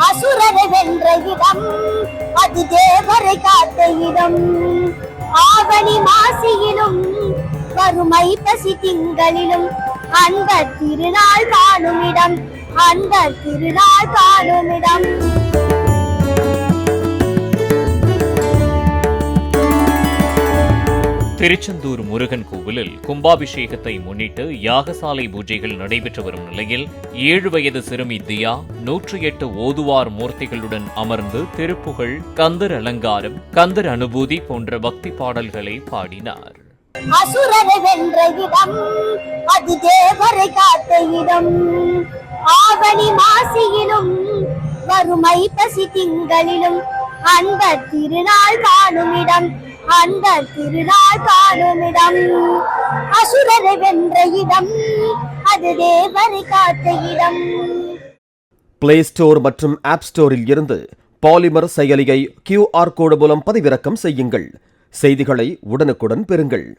அசுரரை வென்ற இடம் அது தேவரை காத்த இடம் ஆவணி மாசியிலும் வறுமை பசி திங்களிலும் அந்த திருநாள் காணும் இடம் அந்த திருநாள் காணும் இடம் திருச்செந்தூர் முருகன் கோவிலில் கும்பாபிஷேகத்தை முன்னிட்டு யாகசாலை பூஜைகள் நடைபெற்று வரும் நிலையில் ஏழு வயது சிறுமி தியா நூற்றி எட்டு ஓதுவார் மூர்த்திகளுடன் அமர்ந்து திருப்புகழ் கந்தர் அலங்காரம் கந்தர் அனுபூதி போன்ற பக்தி பாடல்களை பாடினார். அசுரரை வென்ற இடம் அது தேவரை காத்த இடம். ஆவணி மாசியிலும் வறுமை பசி திங்களிலும் அந்த திருநாள் காணும் இடம். அந்த திருநாள் காணுமிடம் அசுரரை வென்ற இடம். அது தேவரை காத்த இடம். பிளே ஸ்டோர் மற்றும் ஆப் ஸ்டோரில் இருந்து பாலிமர் செயலியை கியூஆர் கோடு மூலம் பதிவிறக்கம் செய்யுங்கள். செய்திகளை உடனுக்குடன் பெறுங்கள்.